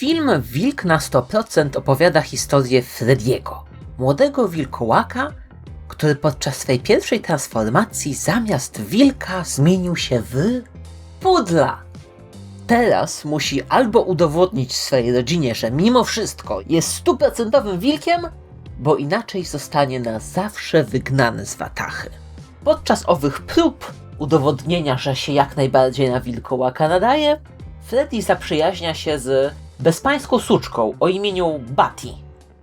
Film Wilk na 100% opowiada historię Frediego, młodego wilkołaka, który podczas swej pierwszej transformacji zamiast wilka zmienił się w pudla. Teraz musi albo udowodnić swojej rodzinie, że mimo wszystko jest stuprocentowym wilkiem, bo inaczej zostanie na zawsze wygnany z Watachy. Podczas owych prób udowodnienia, że się jak najbardziej na wilkołaka nadaje, Freddy zaprzyjaźnia się z bezpańską suczką o imieniu Batty.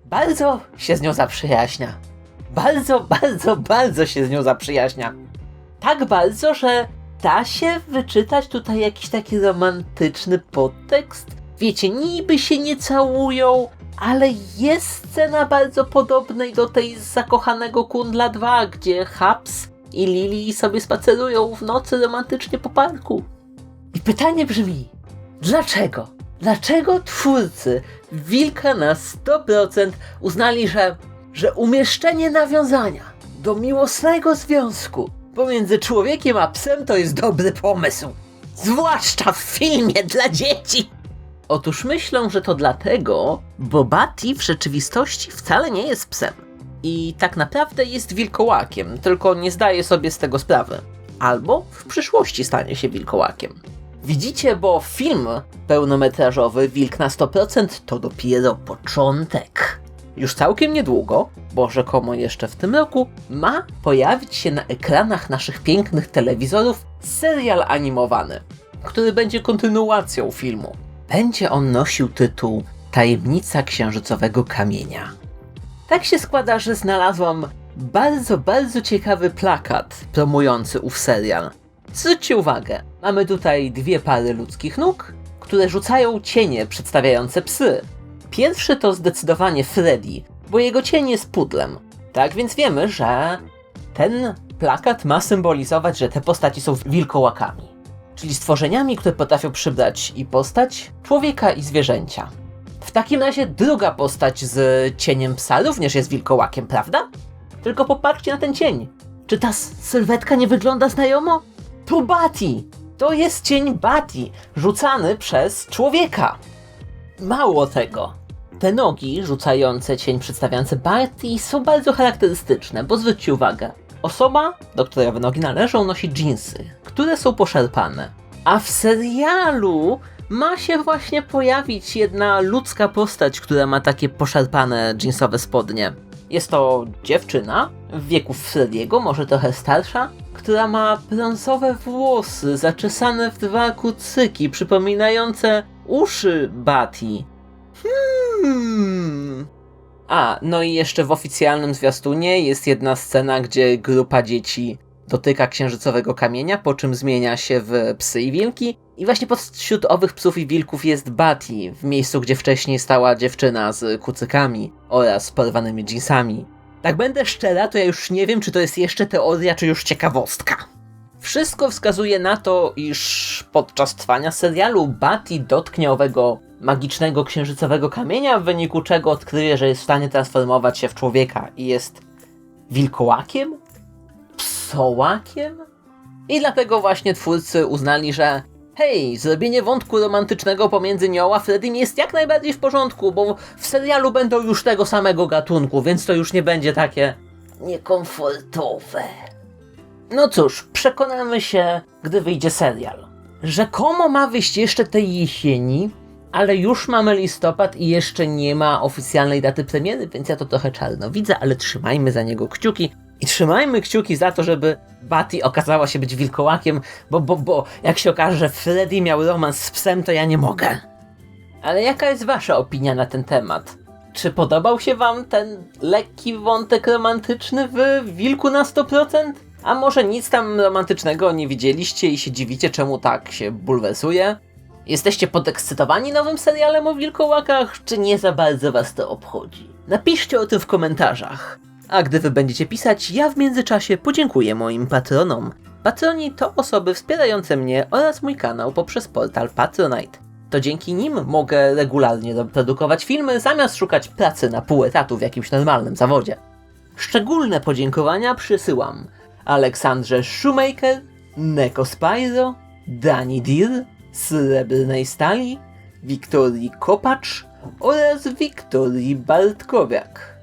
Bardzo się z nią zaprzyjaźnia. Bardzo, bardzo, bardzo się z nią zaprzyjaźnia. Tak bardzo, że da się wyczytać tutaj jakiś taki romantyczny podtekst. Wiecie, niby się nie całują, ale jest scena bardzo podobnej do tej z zakochanego Kundla 2, gdzie Haps i Lili sobie spacerują w nocy romantycznie po parku. I pytanie brzmi, dlaczego? Dlaczego twórcy Wilka na 100% uznali, że, że umieszczenie nawiązania do miłosnego związku pomiędzy człowiekiem a psem to jest dobry pomysł? Zwłaszcza w filmie dla dzieci! Otóż myślę, że to dlatego, bo Batty w rzeczywistości wcale nie jest psem. I tak naprawdę jest wilkołakiem, tylko nie zdaje sobie z tego sprawy. Albo w przyszłości stanie się wilkołakiem. Widzicie, bo film pełnometrażowy Wilk na 100% to dopiero początek. Już całkiem niedługo, bo rzekomo jeszcze w tym roku, ma pojawić się na ekranach naszych pięknych telewizorów serial animowany, który będzie kontynuacją filmu. Będzie on nosił tytuł Tajemnica Księżycowego Kamienia. Tak się składa, że znalazłam bardzo, bardzo ciekawy plakat promujący ów serial. Zwróćcie uwagę, mamy tutaj dwie pary ludzkich nóg, które rzucają cienie przedstawiające psy. Pierwszy to zdecydowanie Freddy, bo jego cień jest pudlem. Tak więc wiemy, że ten plakat ma symbolizować, że te postaci są wilkołakami. Czyli stworzeniami, które potrafią przybrać i postać człowieka i zwierzęcia. W takim razie druga postać z cieniem psa również jest wilkołakiem, prawda? Tylko popatrzcie na ten cień. Czy ta sylwetka nie wygląda znajomo? To Bati! To jest cień Bati, rzucany przez człowieka. Mało tego. Te nogi rzucające cień przedstawiające Bati są bardzo charakterystyczne, bo zwróćcie uwagę. Osoba, do której owe nogi należą, nosi dżinsy, które są poszarpane. A w serialu ma się właśnie pojawić jedna ludzka postać, która ma takie poszarpane jeansowe spodnie. Jest to dziewczyna w wieku Frediego, może trochę starsza, która ma brązowe włosy zaczesane w dwa kucyki, przypominające uszy Bati. Hmm. A, no i jeszcze w oficjalnym zwiastunie jest jedna scena, gdzie grupa dzieci dotyka księżycowego kamienia, po czym zmienia się w psy i wilki. I właśnie pośród owych psów i wilków jest Batty, w miejscu, gdzie wcześniej stała dziewczyna z kucykami oraz porwanymi jeansami. Tak będę szczera, to ja już nie wiem, czy to jest jeszcze teoria, czy już ciekawostka. Wszystko wskazuje na to, iż podczas trwania serialu Batty dotknie owego magicznego księżycowego kamienia, w wyniku czego odkryje, że jest w stanie transformować się w człowieka i jest wilkołakiem? Psołakiem? I dlatego właśnie twórcy uznali, że hej, zrobienie wątku romantycznego pomiędzy nią a Freddym jest jak najbardziej w porządku, bo w serialu będą już tego samego gatunku, więc to już nie będzie takie niekomfortowe. No cóż, przekonamy się, gdy wyjdzie serial. Rzekomo ma wyjść jeszcze tej jesieni, ale już mamy listopad i jeszcze nie ma oficjalnej daty premiery, więc ja to trochę czarno widzę, ale trzymajmy za niego kciuki. I trzymajmy kciuki za to, żeby Batty okazała się być wilkołakiem, bo, bo, bo jak się okaże, że Freddy miał romans z psem, to ja nie mogę. Ale jaka jest wasza opinia na ten temat? Czy podobał się wam ten lekki wątek romantyczny w Wilku na 100%? A może nic tam romantycznego nie widzieliście i się dziwicie, czemu tak się bulwersuje? Jesteście podekscytowani nowym serialem o wilkołakach, czy nie za bardzo was to obchodzi? Napiszcie o tym w komentarzach. A gdy wy będziecie pisać, ja w międzyczasie podziękuję moim patronom. Patroni to osoby wspierające mnie oraz mój kanał poprzez portal Patronite. To dzięki nim mogę regularnie produkować filmy, zamiast szukać pracy na pół etatu w jakimś normalnym zawodzie. Szczególne podziękowania przysyłam Aleksandrze Shoemaker, Neko Spyro, Dani Dir, Srebrnej Stali, Wiktorii Kopacz oraz Wiktorii Bartkowiak.